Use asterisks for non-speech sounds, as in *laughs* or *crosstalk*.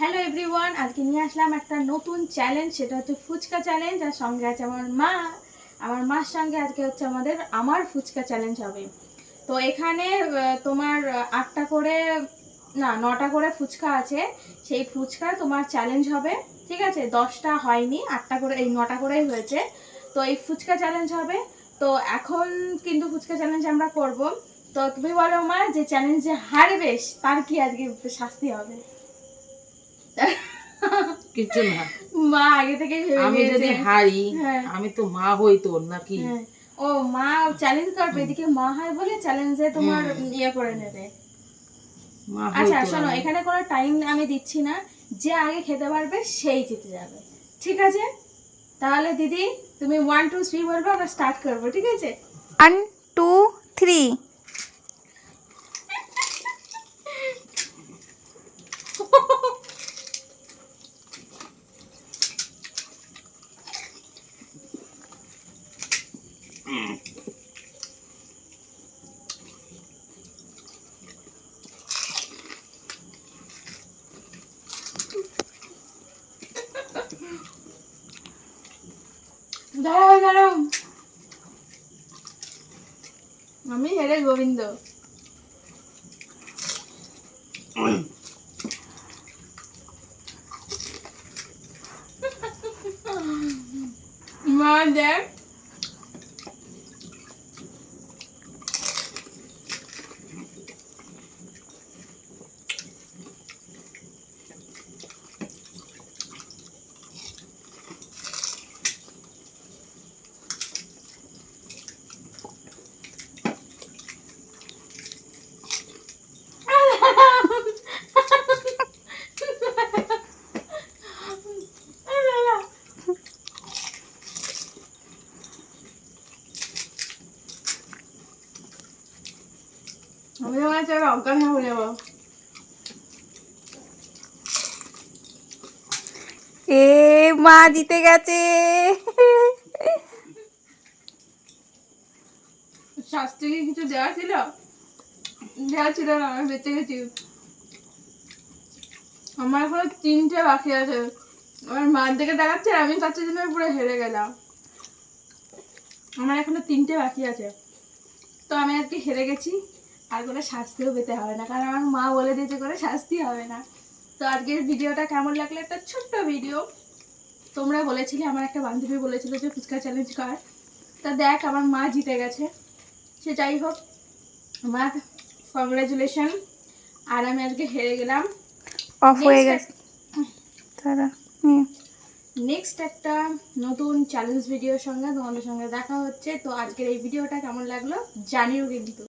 Hello everyone আজকে নিয়ে আসলাম একটা নতুন চ্যালেঞ্জ সেটা হচ্ছে ফুচকা চ্যালেঞ্জ আর সঙ্গে আছে আমার মা। আমার মার সঙ্গে আজকে হচ্ছে আমাদের, আমার ফুচকা চ্যালেঞ্জ হবে। তো এখানে তোমার আটটা করে, না, নটা করে ফুচকা আছে। সেই ফুচকা তোমার চ্যালেঞ্জ হবে, ঠিক আছে? দশটা হয়নি, আটটা করে, এই নটা করেই হয়েছে। তো এই ফুচকা চ্যালেঞ্জ হবে। তো এখন কিন্তু ফুচকা চ্যালেঞ্জ আমরা করব। তো তুমি বলো মা, যে চ্যালেঞ্জে হারবে, তার কি আজকে শাস্তি হবে? *laughs* কিছু না। মা আগে থেকে আমি যদি হারি হ্যাঁ। আমি তো মা হই তোর নাকি? হ্যাঁ। ও মা চ্যালেঞ্জ করবে এদিকে মা হয় বলে চ্যালেঞ্জে তোমার ইয়ে করে নেবে। আচ্ছা শোনো এখানে কোনো টাইম আমি দিচ্ছি না। যে আগে খেতে পারবে সেই জিতে যাবে। ঠিক আছে? তাহলে দিদি তুমি ওয়ান টু থ্রি বলবে আমরা স্টার্ট করব ঠিক আছে? ওয়ান টু থ্রি আমি হেরে গোবিন্দ। মা দেখ। আমি মনে হচ্ছে এবার অজ্ঞান হয়ে যাব এ মা জিতে গেছে শাস্তি কিছু দেওয়া ছিল দেওয়া ছিল না আমি বেঁচে গেছি আমার এখনও তিনটে বাকি আছে আমার মার দিকে দেখাচ্ছে আমি কাছে জন্য পুরো হেরে গেলাম আমার এখনও তিনটে বাকি আছে তো আমি আজকে হেরে গেছি আর কোনো শাস্তিও পেতে হবে না কারণ আমার মা বলে দিয়েছে করে শাস্তি হবে না। তো আজকের ভিডিওটা কেমন লাগল একটা ছোট্ট ভিডিও। তোমরা বলেছিলে আমার একটা বান্ধবী বলেছিল যে ফুচকা চ্যালেঞ্জ কর। তা দেখ আমার মা জিতে গেছে। সে যাই হোক আমার কংগ্রাচুলেশন আর আমি আজকে হেরে গেলাম। অফ হয়ে গেছে। তারা নেক্সট একটা নতুন চ্যালেঞ্জ ভিডিওর সঙ্গে তোমাদের সঙ্গে দেখা হচ্ছে। তো আজকের এই ভিডিওটা কেমন লাগল জানিও কিন্তু।